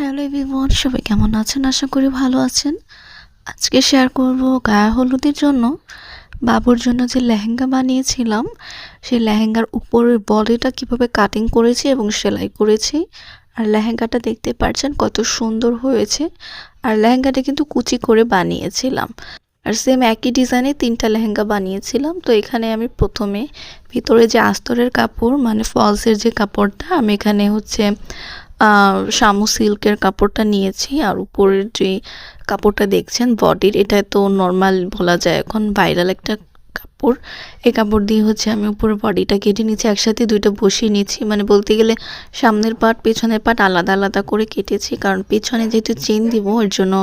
Hello everyone, সবাই কেমন আছেন? আশা করি ভালো আছেন। আজকে শেয়ার করব গায়ে হলুদের জন্য। বাবুর জন্য যে লেহেঙ্গা বানিয়েছিলাম, সেই লেহেঙ্গার উপরের বডিটা কীভাবে কাটিং করেছি এবং সেলাই করেছি, আর লেহেঙ্গাটা দেখতে পারছেন কত সুন্দর হয়েছে, আর লেহেঙ্গাটা কিন্তু কুচি করে বানিয়েছিলাম। আর সেম একই ডিজাইনে তিনটা লেহেঙ্গা বানিয়েছিলাম। তো এখানে আমি প্রথমে ভিতরে যে আস্তরের কাপড় মানে ফলসের যে কাপড়টা, আমি এখানে হচ্ছে শামু সিল্কের কাপড়টা নিয়েছি আর উপরের যে কাপড়টা দেখছেন, বডির, এটা তো নর্মাল বলা যায়। এখন ভাইরাল একটা কাপড়। এই কাপড় দিয়ে হচ্ছে আমি উপরে বডিটা কেটে নিয়েছি, একসাথে দুইটা বসিয়ে নিয়েছি। মানে বলতে গেলে সামনের পাট পেছনের পাট আলাদা আলাদা করে কেটেছি, কারণ পেছনে যেহেতু চেন দিব, এর জন্য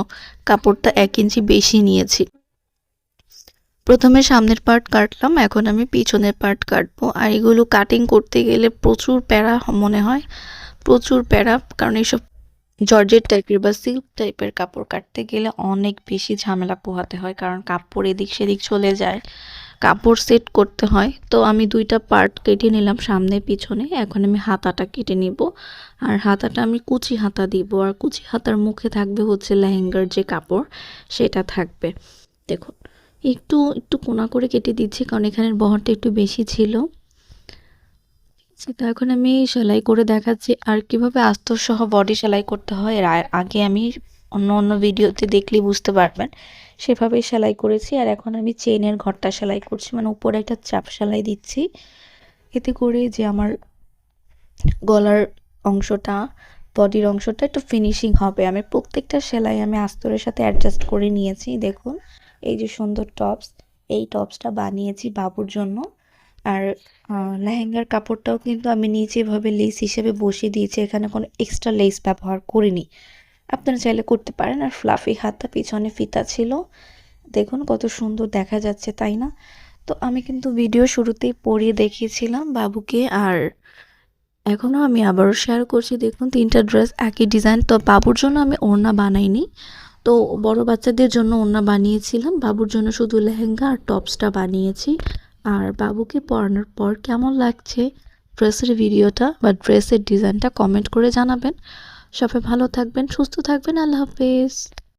কাপড়টা এক ইঞ্চি বেশি নিয়েছি। প্রথমে সামনের পার্ট কাটলাম, এখন আমি পিছনের পার্ট কাটবো। আর এগুলো কাটিং করতে গেলে প্রচুর প্যারা মনে হয়। প্রচুর প্যারা, কারণ এইসব জর্জেট টাইপের বা সিল্ক টাইপের কাপড় কাটতে গেলে অনেক বেশি ঝামেলা পোহাতে হয়, কারণ কাপড় এদিক সেদিক চলে যায়, কাপড় সেট করতে হয়। তো আমি দুইটা পার্ট কেটে নিলাম সামনে পিছনে, এখন আমি হাতাটা কেটে নিব। আর হাতাটা আমি কুচি হাতা দিব, আর কুচি হাতার মুখে থাকবে হচ্ছে লেহেঙ্গার যে কাপড়, সেটা থাকবে। দেখুন, একটু একটু কোনা করে কেটে দিচ্ছি, কারণ এখানের বহরটা একটু বেশি ছিল। সেটা এখন আমি সেলাই করে দেখাচ্ছি। আর কীভাবে আস্তর সহ বডি সেলাই করতে হয়, এর আগে আমি অন্য অন্য ভিডিওতে দেখলেই বুঝতে পারবেন। সেভাবেই সেলাই করেছি। আর এখন আমি চেনের ঘরটা সেলাই করছি। মানে উপরে একটা চাপ সেলাই দিচ্ছি। এতে করে যে আমার গলার অংশটা বডির অংশটা একটু ফিনিশিং হবে। আমি প্রত্যেকটা সেলাই আমি আস্তরের সাথে অ্যাডজাস্ট করে নিয়েছি। দেখুন, এই যে সুন্দর টপস এই টপসটা বানিয়েছি বাবুর জন্য। আর লেহেঙ্গার কাপড়টাও কিন্তু আমি নিচে এভাবে লেস হিসেবে বসিয়ে দিয়েছি। এখানে কোনো এক্সট্রা লেস ব্যবহার করিনি। আপনারা চাইলে করতে পারেন। আর ফ্লাফি হাতটা পিছনে ফিতা ছিল। দেখুন কত সুন্দর দেখা যাচ্ছে, তাই না? তো আমি কিন্তু ভিডিও শুরুতেই পরিয়ে দেখিয়েছিলাম বাবুকে। আর এখনও আমি আবারও শেয়ার করছি। দেখুন তিনটা ড্রেস একই ডিজাইন তো বাবুর জন্য আমি ওড়না বানাইনি। তো বড় বাচ্চাদের জন্য ওড়না বানিয়েছিলাম। বাবুর জন্য শুধু লেহেঙ্গা আর টপসটা বানিয়েছি। আর বাবুকে পড়ানোর পর কেমন লাগছে ড্রেসের ভিডিওটা বা ড্রেসের ডিজাইনটা কমেন্ট করে জানাবেন। সবাই ভালো থাকবেন, সুস্থ থাকবেন, আল্লাহ হাফেজ।